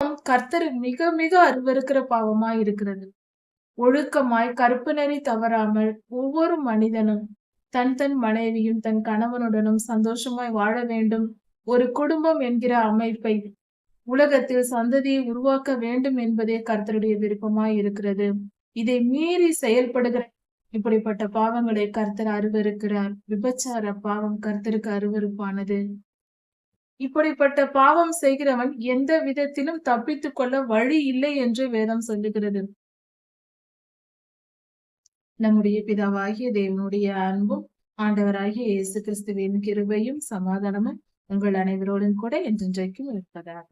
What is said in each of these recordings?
கர்த்தர் மிக மிக அருவருக்கிற பாவமா இருக்கிறது. ஒழுக்கமாய் கருப்பு நெறி தவறாமல் ஒவ்வொரு மனிதனும் தன் தன் மனைவியும் தன் கணவனுடனும் சந்தோஷமாய் வாழ வேண்டும். ஒரு குடும்பம் என்கிற அமைப்பை உலகத்தில் சந்ததியை உருவாக்க வேண்டும் என்பதே கர்த்தருடைய விருப்பமாய் இருக்கிறது. இதை மீறி செயல்படுகிற இப்படிப்பட்ட பாவங்களை கர்த்தர் அருவருக்கிறார். விபச்சார பாவம் கர்த்தருக்கு அருவருப்பானது. இப்படிப்பட்ட பாவம் செய்கிறவன் எந்த விதத்திலும் தப்பித்துக் கொள்ள வழி இல்லை என்று வேதம் சொல்லுகிறது. நம்முடைய பிதாவாகிய தேவனுடைய அன்பும் ஆண்டவராகிய இயேசு கிறிஸ்துவின் கிருபையும் சமாதானமும் உங்கள் அனைவரோடும் கூட என்றென்றைக்கும் இருப்பதாக.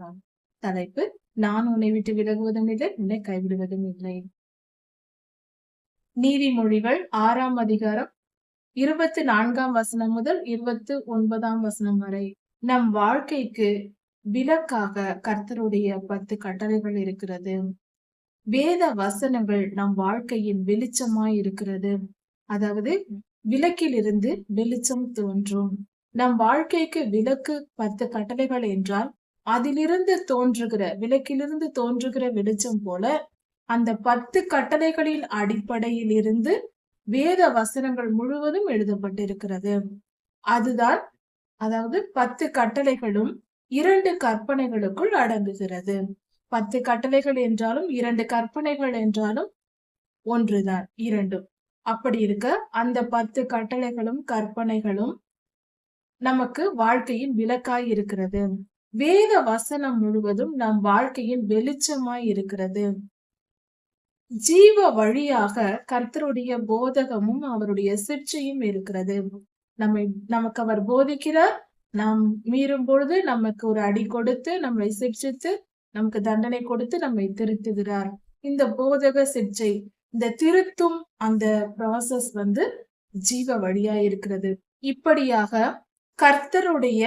தலைப்பு நான் உன்னை விட்டு விலகுவதும் இல்லை உன்னை கைவிடுவதும் இல்லை. நீதிமொழிகள் ஆறாம் அதிகாரம் இருபத்தி நான்காம் வசனம் முதல் இருபத்தி ஒன்பதாம் வசனம் வரை. நம் வாழ்க்கைக்கு விலக்காக கர்த்தருடைய பத்து கட்டளைகள் இருக்கிறது. வேத வசனங்கள் நம் வாழ்க்கையின் வெளிச்சமாய் இருக்கிறது. அதாவது விளக்கிலிருந்து வெளிச்சம் தோன்றும். நம் வாழ்க்கைக்கு விளக்கு பத்து கட்டளைகள் என்றால் அதிலிருந்து தோன்றுகிற விளக்கிலிருந்து தோன்றுகிற வெளிச்சம் போல அந்த பத்து கட்டளைகளின் அடிப்படையில் இருந்து வேத வசனங்கள் முழுவதும் எழுதப்பட்டிருக்கிறது. அதுதான் அதாவது பத்து கட்டளைகளும் இரண்டு கற்பனைகளுக்குள் அடங்குகிறது. பத்து கட்டளைகள் என்றாலும் இரண்டு கற்பனைகள் என்றாலும் ஒன்றுதான் இரண்டும். அப்படி இருக்க அந்த பத்து கட்டளைகளும் கற்பனைகளும் நமக்கு வாழ்க்கையின் விளக்காய் இருக்கிறது. வேத வசனம் முழுவதும் நம் வாழ்க்கையின் வெளிச்சமாய் இருக்கிறது. ஜீவ வழியாக கர்த்தருடைய போதகமும் அவருடைய சிற்சையும் இருக்கிறது. நம்மை நமக்கு அவர் போதிக்கிறார். நாம் மீறும் பொழுது நமக்கு ஒரு அடி கொடுத்து நம்மை சிக்ஷித்து நமக்கு தண்டனை கொடுத்து நம்மை திருத்துகிறார். இந்த போதக சிற்சை இந்த திருத்தும் அந்த ப்ராசஸ் வந்து ஜீவ வழியா இருக்கிறது. இப்படியாக கர்த்தருடைய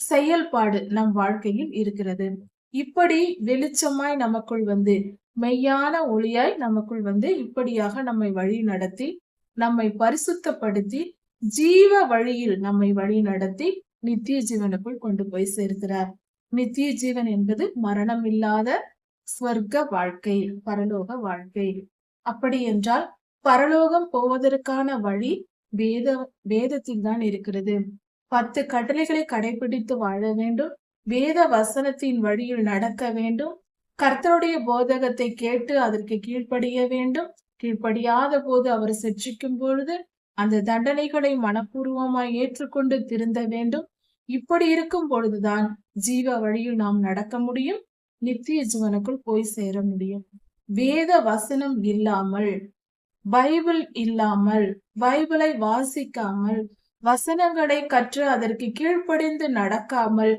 செயல்பாடு நம் வாழ்க்கையில் இருக்கிறது. இப்படி வெளிச்சமாய் நமக்குள் வந்து மெய்யான ஒளியாய் நமக்குள் வந்து இப்படியாக நம்மை வழி நடத்தி நம்மை பரிசுத்தப்படுத்தி ஜீவ வழியில் நம்மை வழி நடத்தி நித்திய ஜீவனுக்குள் கொண்டு போய் சேர்க்கிறார். நித்திய ஜீவன் என்பது மரணம் இல்லாத ஸ்வர்க்க வாழ்க்கை பரலோக வாழ்க்கை. அப்படி என்றால் பரலோகம் போவதற்கான வழி வேத வேதத்தில் தான் இருக்கிறது. பத்து கட்டளைகளை கடைபிடித்து வாழ வேண்டும். வேத வசனத்தின் வழியில் நடக்க வேண்டும். கர்த்தருடைய போதகத்தை கேட்டு அதற்கு கீழ்ப்படிய வேண்டும். கீழ்ப்படியாத போது அவர் சிற்றிக்கும் பொழுது அந்த தண்டனைகளை மனப்பூர்வமாய் ஏற்றுக்கொண்டு திருந்த வேண்டும். இப்படி இருக்கும் பொழுதுதான் ஜீவ வழியில் நாம் நடக்க முடியும். நித்திய ஜீவனுக்குள் போய் சேர முடியும். வேத வசனம் இல்லாமல் பைபிள் இல்லாமல் பைபிளை வாசிக்காமல் வசனங்களை கற்று அதற்கு கீழ்ப்படிந்து நடக்காமல்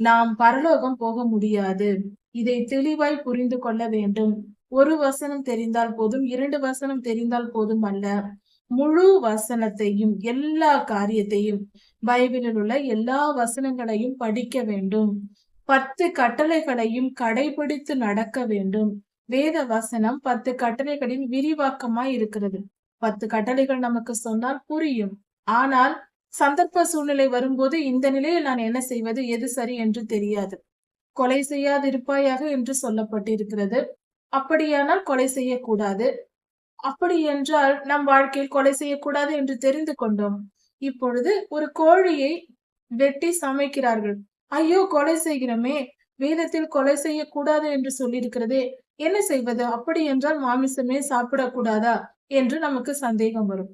நாம் பரலோகம் போக முடியாது. இதை தெளிவாய் புரிந்து கொள்ள வேண்டும். ஒரு வசனம் தெரிந்தால் போதும் இரண்டு வசனம் தெரிந்தால் போதும் அல்ல. முழு வசனத்தையும் எல்லா காரியத்தையும் பைபிளில் உள்ள எல்லா வசனங்களையும் படிக்க வேண்டும். பத்து கட்டளைகளையும் கடைபிடித்து நடக்க வேண்டும். வேத வசனம் பத்து கட்டளைகளின் விரிவாக்கமாய் இருக்கிறது. பத்து கட்டளைகள் நமக்கு சொன்னால் புரியும். ஆனால் சந்தர்ப்ப சூழ்நிலை வரும்போது இந்த நிலையில் நான் என்ன செய்வது எது சரி என்று தெரியாது. கொலை செய்யாதிருப்பாயாக என்று சொல்லப்பட்டிருக்கிறது. அப்படியானால் கொலை செய்யக்கூடாது. அப்படி என்றால் நம் வாழ்க்கையில் கொலை செய்யக்கூடாது என்று தெரிந்து கொண்டோம். இப்பொழுது ஒரு கோழியை வெட்டி சமைக்கிறார்கள். ஐயோ கொலை செய்கிறோமே. வேதத்தில் கொலை செய்யக்கூடாது என்று சொல்லியிருக்கிறதே. என்ன செய்வது? அப்படி என்றால் மாமிசமே சாப்பிடக்கூடாதா என்று நமக்கு சந்தேகம் வரும்.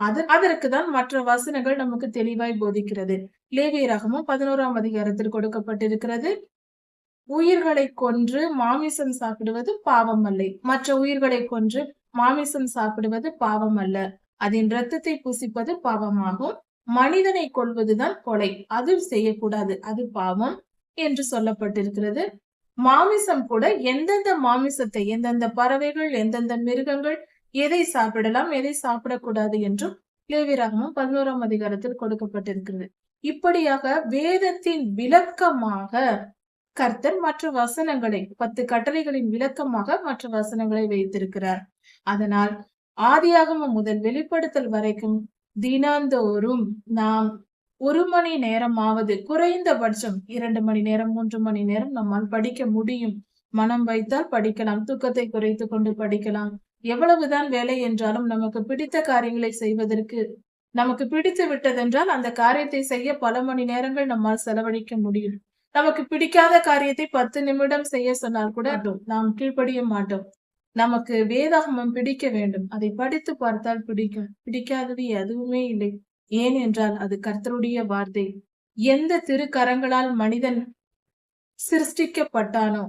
அது அதற்கு தான் மற்ற வசனங்கள் நமக்கு தெளிவாய் போதிக்கிறது. லேவியராகமும் பதினோராம் அதிகாரத்தில் கொடுக்கப்பட்டிருக்கிறது. உயிர்களை கொன்று மாமிசம் சாப்பிடுவது பாவம் அல்ல. மற்ற உயிர்களை கொன்று மாமிசம் சாப்பிடுவது பாவம் அல்ல அதன் ரத்தத்தை புசிப்பது பாவமாகும். மனிதனை கொள்வதுதான் கொலை. அது செய்யக்கூடாது. அது பாவம் என்று சொல்லப்பட்டிருக்கிறது. மாமிசம் கூட எந்தெந்த மாமிசத்தை எந்தெந்த பறவைகள் எந்தெந்த மிருகங்கள் எதை சாப்பிடலாம் எதை சாப்பிடக்கூடாது என்றும் லேவிராகமும் பதினோராம் அதிகாரத்தில் கொடுக்கப்பட்டிருக்கிறது. இப்படியாக வேதத்தின் விளக்கமாக கர்த்தர் மற்ற வசனங்களை பத்து கட்டளைகளின் விளக்கமாக மற்ற வசனங்களை வைத்திருக்கிறார். அதனால் ஆதியாகம முதல் வெளிப்படுத்தல் வரைக்கும் தினாந்தோறும் நாம் ஒரு மணி நேரமாவது குறைந்தபட்சம் இரண்டு மணி நேரம் மூன்று மணி நேரம் நம்மால் படிக்க முடியும். மனம் வைத்தால் படிக்கலாம் தூக்கத்தை குறைத்து கொண்டு படிக்கலாம். எவ்வளவுதான் வேலை என்றாலும் நமக்கு பிடித்த காரியங்களை செய்வதற்கு நமக்கு பிடித்து விட்டதென்றால் அந்த காரியத்தை செய்ய பல மணி நேரங்கள் நம்மால் செலவழிக்க முடியும். நமக்கு பிடிக்காத காரியத்தை பத்து நிமிடம் செய்ய சொன்னால் கூட நாம் கீழ்ப்படிய மாட்டோம். நமக்கு வேதாகமம் பிடிக்க வேண்டும். அதை படித்து பார்த்தால் பிடிக்கும். பிடிக்காதது எதுவுமே இல்லை. ஏன் என்றால் அது கர்த்தருடைய வார்த்தை. எந்த திருக்கரங்களால் மனிதன் சிருஷ்டிக்கப்பட்டானோ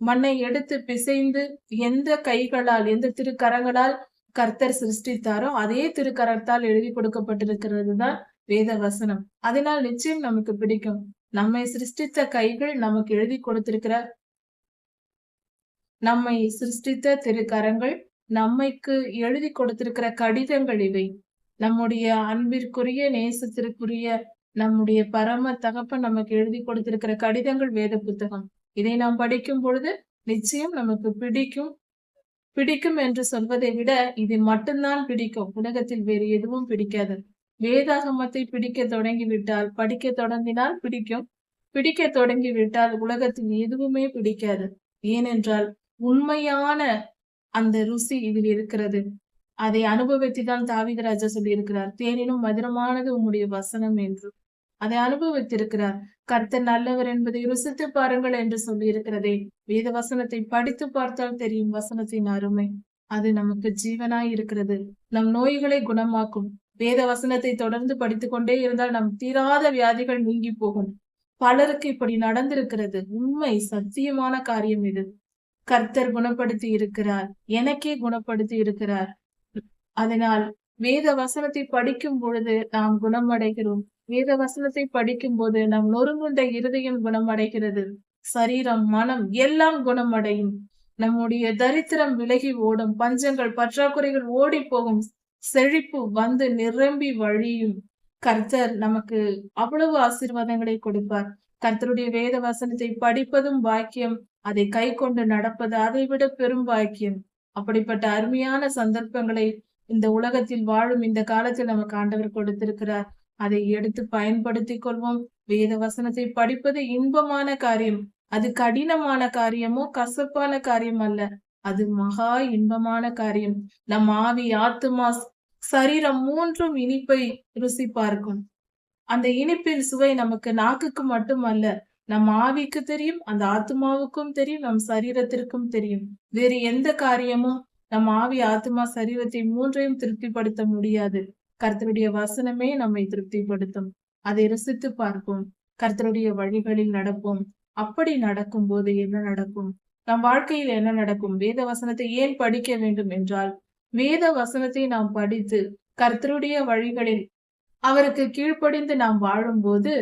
மண்ணை எடுத்து பிசைந்து எந்த கைகளால் எந்த திருக்கரங்களால் கர்த்தர் சிருஷ்டித்தாரோ அதே திருக்கரத்தால் எழுதி கொடுக்கப்பட்டிருக்கிறது தான் வேத வசனம் அதனால் நிச்சயம் நமக்கு பிடிக்கும். நம்மை சிருஷ்டித்த கைகள் நமக்கு எழுதி கொடுத்திருக்கிற நம்மை சிருஷ்டித்த திருக்கரங்கள் நம்மைக்கு எழுதி கொடுத்திருக்கிற கடிதங்கள் இவை. நம்முடைய அன்பிற்குரிய நேசத்திற்குரிய நம்முடைய பரம தகப்பன் நமக்கு எழுதி கொடுத்திருக்கிற கடிதங்கள் வேத புத்தகம். இதை நாம் படிக்கும் பொழுது நிச்சயம் நமக்கு பிடிக்கும் பிடிக்கும் என்று சொல்வதை விட இது மட்டும்தான் பிடிக்கும். உலகத்தில் வேறு எதுவும் பிடிக்காது. வேதாகமத்தை பிடிக்க தொடங்கிவிட்டால் படிக்க தொடங்கினால் பிடிக்கும். பிடிக்க தொடங்கிவிட்டால் உலகத்தில் எதுவுமே பிடிக்காது. ஏனென்றால் உண்மையான அந்த ருசி இதில் இருக்கிறது. அதை அனுபவித்துதான் தாவிதராஜா சொல்லியிருக்கிறார். தேனினும் மதுரமானது உம்முடைய வசனம் என்று. அதை அனுபவித்திருக்கிறார். கர்த்தர் நல்லவர் என்பதை ருசித்து பாருங்கள் என்று சொல்லியிருக்கிறதே. வேத வசனத்தை படித்து பார்த்தால் தெரியும் வசனத்தின் அருமை. அது நமக்கு ஜீவனாய் இருக்கிறது. நம் நோய்களை குணமாக்கும். வேத வசனத்தை தொடர்ந்து படித்துக் கொண்டே இருந்தால் நம் தீராத வியாதிகள் நீங்கி போகும். பலருக்கு இப்படி நடந்திருக்கிறது. உண்மை சத்தியமான காரியம் இது. கர்த்தர் குணப்படுத்தி இருக்கிறார். எனக்கே குணப்படுத்தி இருக்கிறார். அதனால் வேத வசனத்தை படிக்கும் பொழுது நாம் குணமடைகிறோம். வேத வசனத்தை படிக்கும் போது நம் நொறுங்குண்ட இருதயம் குணமடைகிறது. சரீரம் மனம் எல்லாம் குணமடையும். நம்முடைய தரித்திரம் விலகி ஓடும். பஞ்சங்கள் பற்றாக்குறைகள் ஓடி போகும். செழிப்பு வந்து நிரம்பி வழியும். கர்த்தர் நமக்கு அவ்வளவு ஆசீர்வாதங்களை கொடுப்பார். கர்த்தருடைய வேத வசனத்தை படிப்பதும் பாக்கியம். அதை கை கொண்டு நடப்பது அதை விட பெரும் பாக்கியம். அப்படிப்பட்ட அருமையான சந்தர்ப்பங்களை இந்த உலகத்தில் வாழும் இந்த காலத்தில் நமக்கு ஆண்டவர் கொடுத்திருக்கிறார். அதை எடுத்து பயன்படுத்தி கொள்வோம். வேத வசனத்தை படிப்பது இன்பமான காரியம். அது கடினமான காரியமோ கசப்பான காரியம் அல்ல. அது மகா இன்பமான காரியம். நம் ஆவி ஆத்துமா சரீரம் மூன்றும் இனிப்பை ருசி பார்க்கும். அந்த இனிப்பின் சுவை நமக்கு நாக்குக்கு மட்டும் அல்ல நம் ஆவிக்கு தெரியும் அந்த ஆத்மாவுக்கும் தெரியும் நம் சரீரத்திற்கும் தெரியும். வேறு எந்த காரியமும் நம் ஆவி ஆத்மா சரீரத்தை மூன்றையும் திருப்திப்படுத்த முடியாது. கர்த்தருடைய வசனமே நம்மை திருப்திப்படுத்தும். அதை ரசித்து பார்ப்போம். கர்த்தருடைய வழிகளில் நடப்போம். அப்படி நடக்கும் போது என்ன நடக்கும்? நம் வாழ்க்கையில் என்ன நடக்கும்? வேத வசனத்தை ஏன் படிக்க வேண்டும் என்றால் வேத வசனத்தை நாம் படித்து கர்த்தருடைய வழிகளில் அவருக்கு கீழ்ப்படிந்து நாம் வாழும்போது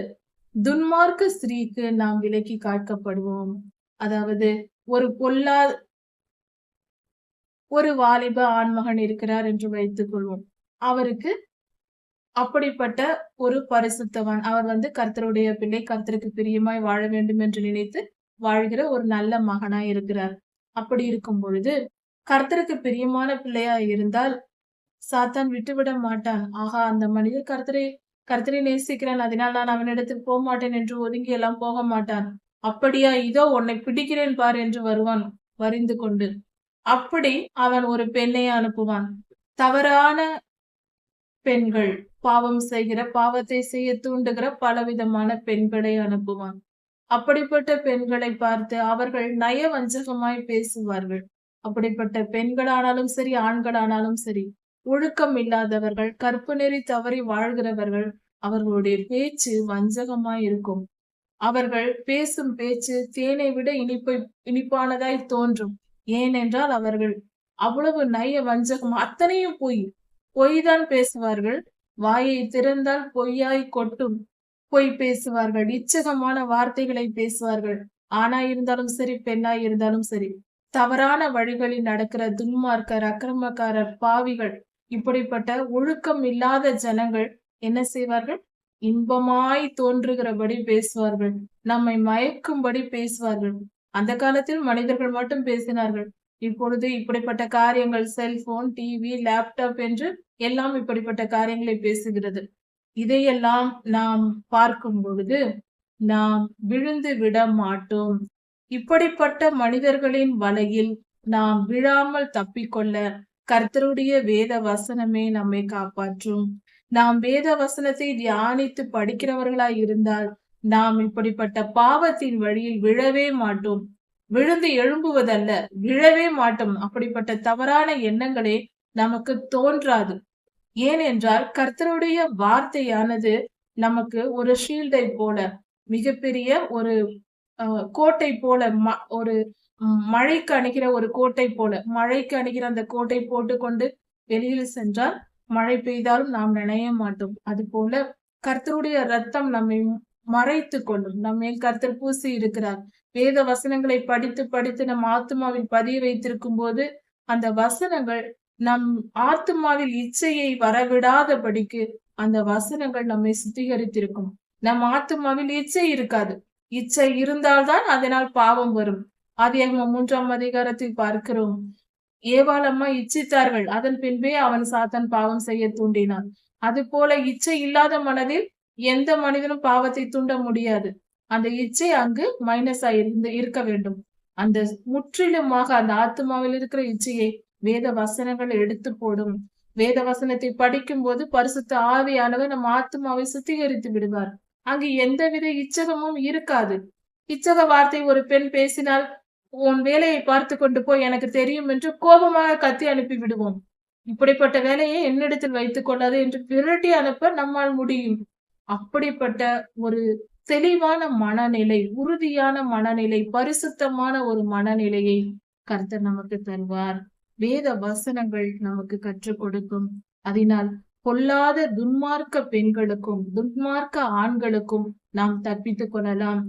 துன்மார்க்க ஸ்திரீக்கு நாம் விலக்கி காட்கப்படுவோம். அதாவது ஒரு பொல்லா ஒரு வாலிப ஆண்மகன் இருக்கிறார் என்று வைத்துக் கொள்வோம். அவருக்கு அப்படிப்பட்ட ஒரு பரிசுத்தவன் அவர் வந்து கர்த்தருடைய பிள்ளை கர்த்தருக்கு பிரியமாய் வாழ வேண்டும் என்று நினைத்து வாழ்கிற ஒரு நல்ல மகனாய் இருக்கிறார். அப்படி இருக்கும் பொழுது கர்த்தருக்கு பிரியமான பிள்ளையா இருந்தால் சாத்தான் விட்டுவிட மாட்டான். ஆகா அந்த மனிதர் கர்த்தரை கர்த்தனை நேசிக்கிறேன். அதனால் நான் அவனிடத்தில் போக மாட்டேன் என்று ஒதுங்கி எல்லாம் போக மாட்டான் அப்படியா இதோ உன்னை பிடிக்கிறேன் பார் என்று வருவான் வரிந்து கொண்டு. அப்படி அவன் ஒரு பெண்ணை அனுப்புவான். தவறான பெண்கள் பாவம் செய்கிற பாவத்தை செய்ய தூண்டுகிற பலவிதமான பெண்களை அனுப்புவான். அப்படிப்பட்ட பெண்களை பார்த்து அவர்கள் நயவஞ்சகமாய் பேசுவார்கள். அப்படிப்பட்ட பெண்களானாலும் சரி ஆண்களானாலும் சரி ஒழுக்கம் இல்லாதவர்கள் கற்பு நெறி தவறி வாழ்கிறவர்கள் அவர்களுடைய பேச்சு வஞ்சகமாய் இருக்கும் அவர்கள் பேசும் பேச்சு தேனை விட இனிப்பை இனிப்பானதாய் தோன்றும். ஏனென்றால் அவர்கள் அவ்வளவு நய வஞ்சகம் அத்தனையும் பொய். பொய் தான் பேசுவார்கள் வாயை திறந்தால் பொய்யாய் கொட்டும். பொய் பேசுவார்கள் இச்சகமான வார்த்தைகளை பேசுவார்கள். ஆணா இருந்தாலும் சரி பெண்ணாய் இருந்தாலும் சரி தவறான வழிகளில் நடக்கிற துன்மார்க்கர் அக்கிரமக்காரர் பாவிகள் இப்படிப்பட்ட ஒழுக்கம் இல்லாத ஜனங்கள் என்ன செய்வார்கள்? இன்பமாய் தோன்றுகிறபடி பேசுவார்கள். நம்மை மயக்கும்படி பேசுவார்கள். அந்த காலத்தில் மனிதர்கள் மட்டும் பேசினார்கள். இப்பொழுது இப்படிப்பட்ட காரியங்கள் செல்போன் டிவி லேப்டாப் என்று எல்லாம் இப்படிப்பட்ட காரியங்களை பேசுகிறது. இதையெல்லாம் நாம் பார்க்கும் பொழுது நாம் விழுந்து விட மாட்டோம். இப்படிப்பட்ட மனிதர்களின் வலையில் நாம் விழாமல் தப்பிக்கொள்ள கர்த்தருடைய வேத வசனமே நம்மை காப்பாற்றும். நாம் வேத வசனத்தை தியானித்து படிக்கிறவர்களாய் இருந்தால் நாம் இப்படிப்பட்ட பாவத்தின் வழியில் விழவே மாட்டோம். விழுந்து எழும்புவதல்ல விழவே மாட்டோம். அப்படிப்பட்ட தவறான எண்ணங்களே நமக்கு தோன்றாது. ஏனென்றால் கர்த்தருடைய வார்த்தையானது நமக்கு ஒரு ஷீல்டை போல மிகப்பெரிய ஒரு கோட்டை போல ஒரு மழைக்கு அணிகிற ஒரு கோட்டை போல. மழைக்கு அணிகிற அந்த கோட்டை போட்டுக்கொண்டு வெளியில் சென்றால் மழை பெய்தாலும் நாம் நினைய மாட்டோம். அது போல கர்த்தருடைய ரத்தம் நம்மை மறைத்து கொள்ளும். நம்ம கர்த்தர் பூசி இருக்கிறார். வேத வசனங்களை படித்து படித்து நம் ஆத்மாவில் பதிய வைத்திருக்கும் போது அந்த வசனங்கள் நம் ஆத்மாவில் இச்சையை வரவிடாதபடிக்கு அந்த வசனங்கள் நம்மை சுத்திகரித்திருக்கும். நம் ஆத்மாவில் இச்சை இருக்காது. இச்சை இருந்தால்தான் அதனால் பாவம் வரும். அது மூன்றாம் அதிகாரத்தில் பார்க்கிறோம். ஏவாளம்மா இச்சித்தார்கள். அதன் பின்பே அவன் சாத்தன் பாவம் செய்ய தூண்டினான். அது போல இச்சை இல்லாத மனதில் எந்த மனிதனும் பாவத்தை தூண்ட முடியாது. அந்த இச்சை அங்கு மைனஸ் ஆயிருந்து இருக்க வேண்டும். அந்த முற்றிலுமாக அந்த ஆத்மாவில் இருக்கிற இச்சையை வேத வசனங்கள் எடுத்து போடும். வேத வசனத்தை படிக்கும் போது பரிசுத்த ஆவியானவர் நம் ஆத்மாவை சுத்திகரித்து விடுவார். அங்கு எந்தவித இச்சகமும் இருக்காது. இச்சக வார்த்தை ஒரு பெண் பேசினால் உன் வேலையை பார்த்து கொண்டு போய் எனக்கு தெரியும் என்று கோபமாக கத்தி அனுப்பி விடுவோம். இப்படிப்பட்ட வேலையை என்னிடத்தில் வைத்துக் கொள்ளாது என்று விரட்டி அனுப்ப நம்மால் முடியும். அப்படிப்பட்ட ஒரு தெளிவான மனநிலை உறுதியான மனநிலை பரிசுத்தமான ஒரு மனநிலையை கர்த்தர் நமக்கு தருவார். வேத வசனங்கள் நமக்கு கற்றுக் கொடுக்கும். அதனால் பொல்லாத துன்மார்க்க பெண்களுக்கும் துன்மார்க்க ஆண்களுக்கும் நாம் தப்பித்துக் கொள்ளலாம்.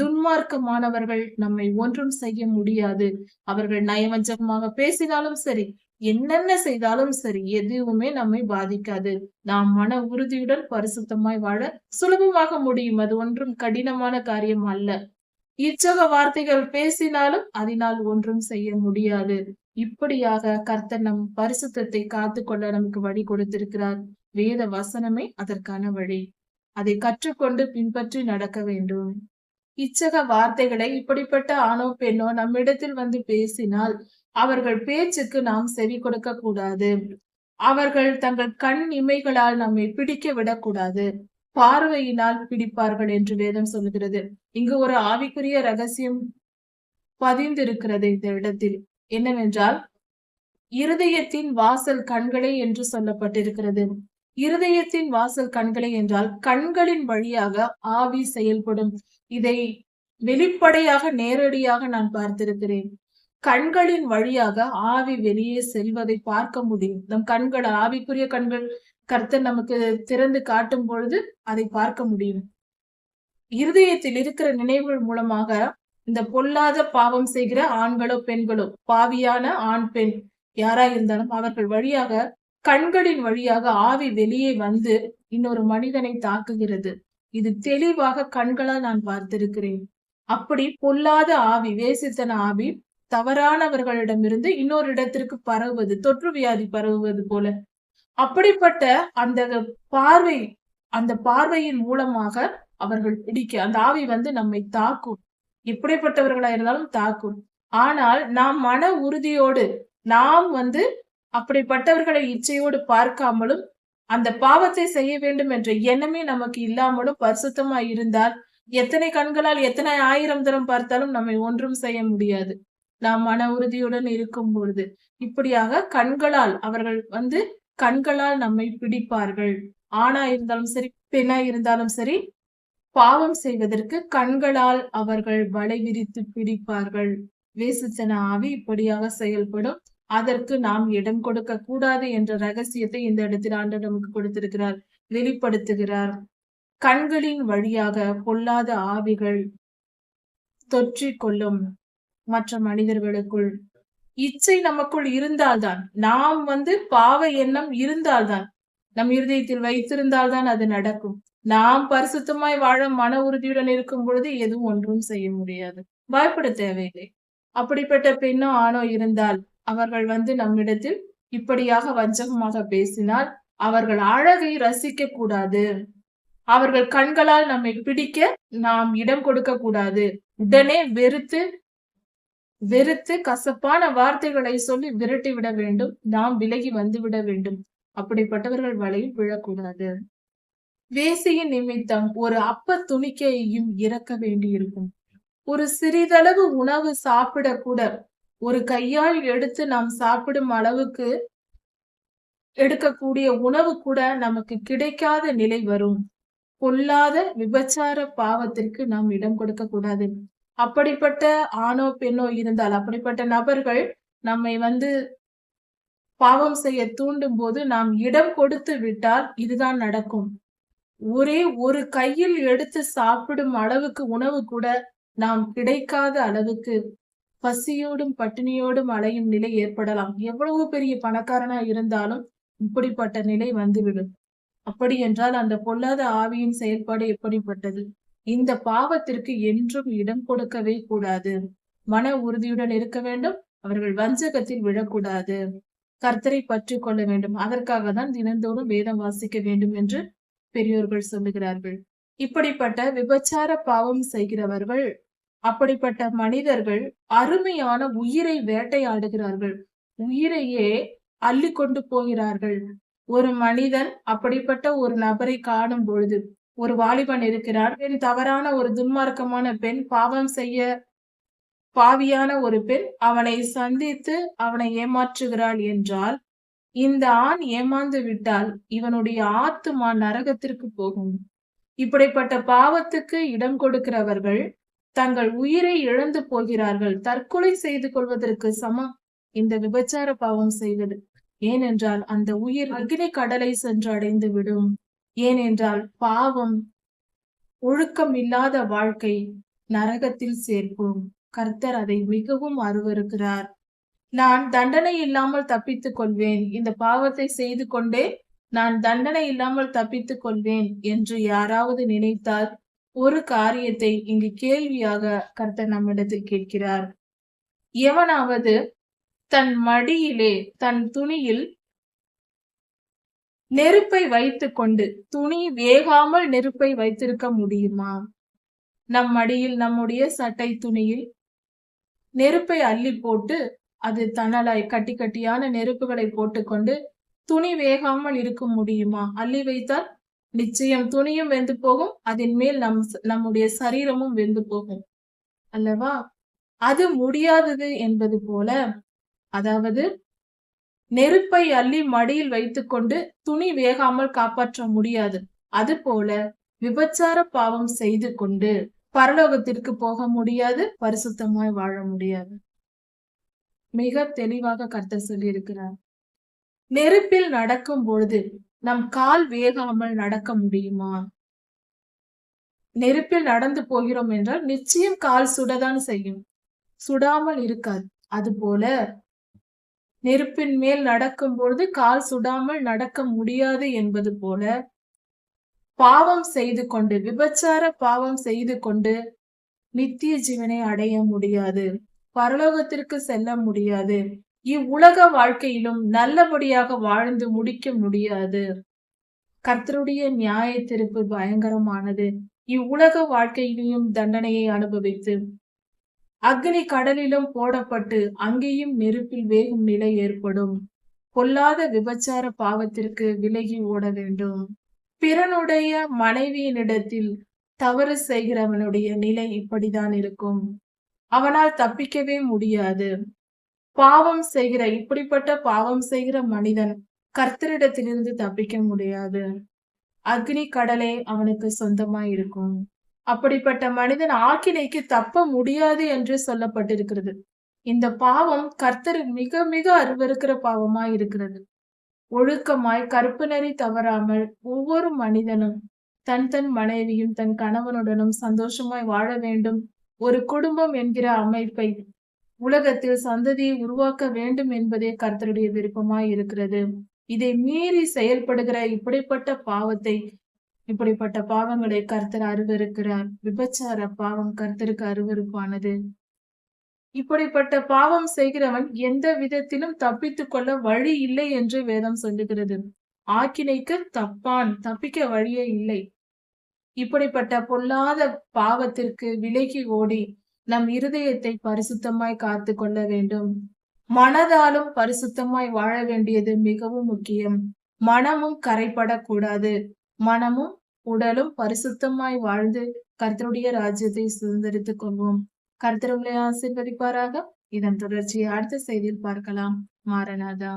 துன்மார்க்கமானவர்கள் நம்மை ஒன்றும் செய்ய முடியாது. அவர்கள் நயவஞ்சகமாக பேசினாலும் சரி என்னென்ன செய்தாலும் சரி எதுவுமே நம்மை பாதிக்காது. நாம் மன உறுதியுடன் பரிசுத்தமாய் வாழ சுலபமாக முடியும். அது ஒன்றும் கடினமான காரியம் அல்ல. இச்சக வார்த்தைகள் பேசினாலும் அதனால் ஒன்றும் செய்ய முடியாது. இப்படியாக கர்த்தர் நம் பரிசுத்தத்தை காத்து கொள்ள நமக்கு வழி கொடுத்திருக்கிறார். வேத வசனமே அதற்கான வழி. அதை கற்றுக்கொண்டு பின்பற்றி நடக்க வேண்டும். இச்சக வார்த்தைகளை இப்படிப்பட்ட ஆணோ பெண்ணோ நம்மிடத்தில் வந்து பேசினால் அவர்கள் பேச்சுக்கு நாம் செவி கொடுக்க கூடாது. அவர்கள் தங்கள் கண் இமைகளால் நம்மை பிடிக்க விடக்கூடாது பார்வையினால் பிடிப்பார்கள் என்று வேதம் சொல்கிறது இங்கு ஒரு ஆவிக்குரிய ரகசியம் பதிந்திருக்கிறது இந்த இடத்தில். என்னவென்றால் இருதயத்தின் வாசல் கண்களே என்று சொல்லப்பட்டிருக்கிறது. இருதயத்தின் வாசல் கண்களே என்றால் கண்களின் வழியாக ஆவி செயல்படும். இதை வெளிப்படையாக நேரடியாக நான் பார்த்திருக்கிறேன். கண்களின் வழியாக ஆவி வெளியே செல்வதை பார்க்க முடியும். நம் கண்கள் ஆவிக்குரிய கண்கள் கர்த்தர் நமக்கு திறந்து காட்டும் பொழுது அதை பார்க்க முடியும். இருதயத்தில் இருக்கிற நினைவுகள் மூலமாக இந்த பொல்லாத பாவம் செய்கிற ஆண்களோ பெண்களோ பாவியான ஆண் பெண் யாரா இருந்தாலும் அவர்கள் வழியாக கண்களின் வழியாக ஆவி வெளியே வந்து இன்னொரு மனிதனை தாக்குகிறது. இது தெளிவாக கண்களால் நான் பார்த்திருக்கிறேன். அப்படி பொல்லாத ஆவி வேசித்தன ஆவி தவறானவர்களிடமிருந்து இன்னொரு இடத்திற்கு பரவுவது தொற்று வியாதி பரவுவது போல. அப்படிப்பட்ட அந்த பார்வை அந்த பார்வையின் மூலமாக அவர்கள் பிடிக்க அந்த ஆவி வந்து நம்மை தாக்கும். எப்படிப்பட்டவர்களா இருந்தாலும் தாக்கும். ஆனால் நாம் மன உறுதியோடு நாம் வந்து அப்படிப்பட்டவர்களை இச்சையோடு பார்க்காமலும் அந்த பாவத்தை செய்ய வேண்டும் என்ற எண்ணமே நமக்கு இல்லாமலும் பரிசுத்தமா இருந்தால் எத்தனை கண்களால் எத்தனை ஆயிரம் தரம் பார்த்தாலும் நம்மை ஒன்றும் செய்ய முடியாது. நாம் மன உறுதியுடன் இருக்கும் பொழுது இப்படியாக கண்களால் அவர்கள் வந்து கண்களால் நம்மை பிடிப்பார்கள். ஆணா இருந்தாலும் சரி பெண்ணா இருந்தாலும் சரி பாவம் செய்வதற்கு கண்களால் அவர்கள் வலை விரித்து பிடிப்பார்கள். வேசுச்சன ஆவி இப்படியாக செயல்படும். அதற்கு நாம் இடம் கொடுக்க கூடாது என்ற ரகசியத்தை இந்த இடத்தில் ஆண்டு நமக்கு கொடுத்திருக்கிறார். வெளிப்படுத்துகிறார். கண்களின் வழியாக பொல்லாத ஆவிகள் தொற்றிக் கொள்ளும் மற்ற மனிதர்களுக்குள். இச்சை நமக்குள் இருந்தால்தான் நாம் வந்து பாவ எண்ணம் இருந்தால்தான் நம் இருதயத்தில் வைத்திருந்தால்தான் அது நடக்கும். நாம் பரிசுத்தமாய் வாழ மன உறுதியுடன் இருக்கும் பொழுது எதுவும் ஒன்றும் செய்ய முடியாது. பயப்பட தேவையில்லை. அப்படிப்பட்ட பெண்ணோ ஆணோ இருந்தால் அவர்கள் வந்து நம்மிடத்தில் இப்படியாக வஞ்சகமாக பேசினால் அவர்கள் அழகை ரசிக்க கூடாது. அவர்கள் கண்களால் நம்மை பிடிக்க நாம் இடம் கொடுக்க கூடாது. உடனே வெறுத்து வெறுத்து கசப்பான வார்த்தைகளை சொல்லி விரட்டி விட வேண்டும். நாம் விலகி வந்து விட வேண்டும். அப்படிப்பட்டவர்கள் வலையில் விழக்கூடாது. வேசியின் நிமித்தம் ஒரு அப்ப துணிக்கையையும் இறக்க வேண்டியிருக்கும். ஒரு சிறிதளவு உணவு சாப்பிட கூட ஒரு கையால் எடுத்து நாம் சாப்பிடும் அளவுக்கு எடுக்கக்கூடிய உணவு கூட நமக்கு கிடைக்காத நிலை வரும். பொல்லாத விபச்சார பாவத்திற்கு நாம் இடம் கொடுக்க கூடாது. அப்படிப்பட்ட ஆணோ பெண்ணோ இருந்தால் அப்படிப்பட்ட நபர்கள் நம்மை வந்து பாவம் செய்ய தூண்டும் போது நாம் இடம் கொடுத்து விட்டால் இதுதான் நடக்கும். ஒரே ஒரு கையில் எடுத்து சாப்பிடும் அளவுக்கு உணவு கூட நாம் கிடைக்காத அளவுக்கு பசியோடும் பட்டினியோடும் அலையும் நிலை ஏற்படலாம். எவ்வளவு பெரிய பணக்காரனா இருந்தாலும் இப்படிப்பட்ட நிலை வந்துவிடும். அப்படி என்றால் அந்த பொல்லாத ஆவியின் செயல்பாடு எப்படிப்பட்டது? இந்த பாவத்திற்கு என்றும் இடம் கொடுக்கவே கூடாது. மன உறுதியுடன் இருக்க வேண்டும். அவர்கள் வஞ்சகத்தில் விழக்கூடாது. கர்த்தரை பற்றி கொள்ள வேண்டும். அதற்காக தான் தினந்தோறும் வேதம் வாசிக்க வேண்டும் என்று பெரியோர்கள் சொல்லுகிறார்கள். இப்படிப்பட்ட விபச்சார பாவம் செய்கிறவர்கள் அப்படிப்பட்ட மனிதர்கள் அருமையான உயிரை வேட்டையாடுகிறார்கள். உயிரையே அள்ளி கொண்டு போகிறார்கள். ஒரு மனிதன் அப்படிப்பட்ட ஒரு நபரை காணும் பொழுது ஒரு வாலிபன் இருக்கிறார் பெண் தவறான ஒரு துன்மார்க்கமான பெண் பாவம் செய்ய பாவியான ஒரு பெண் அவனை சந்தித்து அவனை ஏமாற்றுகிறாள் என்றால் இந்த ஆண் ஏமாந்து விட்டால் இவனுடைய ஆத்துமா நரகத்திற்கு போகும். இப்படிப்பட்ட பாவத்துக்கு இடம் கொடுக்கிறவர்கள் தங்கள் உயிரை இழந்து போகிறார்கள். தற்கொலை செய்து கொள்வதற்கு சமம். இந்த விபச்சார பாவம் செய்வது. ஏனென்றால் அந்த உயிர் அக்னி கடலை சென்று அடைந்து விடும். ஏனென்றால் பாவம் ஒழுக்கம் இல்லாத வாழ்க்கை நரகத்தில் சேர்ப்போம் கர்த்தர் அதை மிகவும் அருவருக்கிறார். நான் தண்டனை இல்லாமல் தப்பித்துக் கொள்வேன். இந்த பாவத்தை செய்து கொண்டே நான் தண்டனை இல்லாமல் தப்பித்துக் கொள்வேன் என்று யாராவது நினைத்தால் ஒரு காரியத்தை இங்கு கேள்வியாக கர்த்தர் நம்மிடத்தில் கேட்கிறார். எவனாவது தன் மடியிலே தன் துணியில் நெருப்பை வைத்து கொண்டு துணி வேகாமல் நெருப்பை வைத்திருக்க முடியுமா? நம் மடியில் நம்முடைய சட்டை துணியில் நெருப்பை அள்ளி போட்டு அது தணலாய் கட்டி கட்டியான நெருப்புகளை போட்டுக்கொண்டு துணி வேகாமல் இருக்க முடியுமா? அள்ளி வைத்தால் நிச்சயம் துணியும் வெந்து போகும் அதன் மேல் நம் நம்முடைய சரீரமும் வெந்து போகும். அல்லவா? அது முடியாதது என்பது போல அதாவது நெருப்பை அள்ளி மடியில் வைத்துக்கொண்டு துணி வேகாமல் காப்பாற்ற முடியாது. அது போல விபச்சார பாவம் செய்து கொண்டு பரலோகத்திற்கு போக முடியாது பரிசுத்தமாய் வாழ முடியாது. மிக தெளிவாக கர்த்தர் சொல்லியிருக்கிறார். நெருப்பில் நடக்கும் பொழுது நம் கால் வேகாமல் நடக்க முடியுமா? நெருப்பில் நடந்து போகிறோம் என்றால் நிச்சயம் கால் சுடதான் செய்யும். சுடாமல் இருக்காது. அதுபோல நெருப்பின் மேல் நடக்கும் பொழுது கால் சுடாமல் நடக்க முடியாது என்பது போல பாவம் செய்து கொண்டு விபச்சார பாவம் செய்து கொண்டு நித்திய ஜீவனை அடைய முடியாது. பரலோகத்திற்கு செல்ல முடியாது. இவ்வுலக வாழ்க்கையிலும் நல்லபடியாக வாழ்ந்து முடிக்க முடியாது. கர்த்தருடைய நியாய திருப்பு பயங்கரமானது. இவ்வுலக வாழ்க்கையிலும் தண்டனையை அனுபவித்து அக்னி கடலிலும் போடப்பட்டு அங்கேயும் நெருப்பில் வேகும் நிலை ஏற்படும். பொல்லாத விபச்சார பாவத்திற்கு விலகி ஓட வேண்டும். பிறனுடைய மனைவியினிடத்தில் தவறு செய்கிறவனுடைய நிலை இப்படிதான் இருக்கும். அவனால் தப்பிக்கவே முடியாது. பாவம் செய்கிற இப்படிப்பட்ட பாவம் செய்கிற மனிதன் கர்த்தரிடத்திலிருந்து தப்பிக்க முடியாது. அக்னி கடலே அவனுக்கு சொந்தமா இருக்கும். அப்படிப்பட்ட மனிதன் ஆக்கினைக்கு தப்ப முடியாது என்று சொல்லப்பட்டிருக்கிறது. இந்த பாவம் கர்த்தர் மிக மிக அருவருக்கிற பாவமாய் இருக்கிறது. ஒழுக்கமாய் கருப்பு நெறி தவறாமல் ஒவ்வொரு மனிதனும் தன் தன் மனைவியும் தன் கணவனுடனும் சந்தோஷமாய் வாழ வேண்டும். ஒரு குடும்பம் என்கிற அமைப்பை உலகத்தில் சந்ததியை உருவாக்க வேண்டும் என்பதே கர்த்தருடைய விருப்பமாய் இருக்கிறது. இதை மீறி செயல்படுகிற இப்படிப்பட்ட பாவத்தை இப்படிப்பட்ட பாவங்களை கர்த்தர் அருவருக்கிறார். விபச்சார பாவம் கர்த்தருக்கு அருவருப்பானது. இப்படிப்பட்ட பாவம் செய்கிறவன் எந்த விதத்திலும் தப்பித்துக் கொள்ள வழி இல்லை என்று வேதம் சொல்லுகிறது. ஆக்கினைக்கு தப்பான் தப்பிக்க வழியே இல்லை. இப்படிப்பட்ட பொல்லாத பாவத்திற்கு விலகி ஓடி நம் இருதயத்தை பரிசுத்தமாய் காத்து கொள்ள வேண்டும். மனதாலும் பரிசுத்தமாய் வாழ வேண்டியது மிகவும் முக்கியம். மனமும் கரைப்படக்கூடாது. மனமும் உடலும் பரிசுத்தமாய் வாழ்ந்து கர்த்தருடைய ராஜ்யத்தை சுதந்திரித்துக் கொள்வோம். கர்த்தர் உங்களை ஆசீர்வதிப்பாராக. இதன் தொடர்ச்சியை அடுத்த செய்தியில் பார்க்கலாம். மாரநாதா.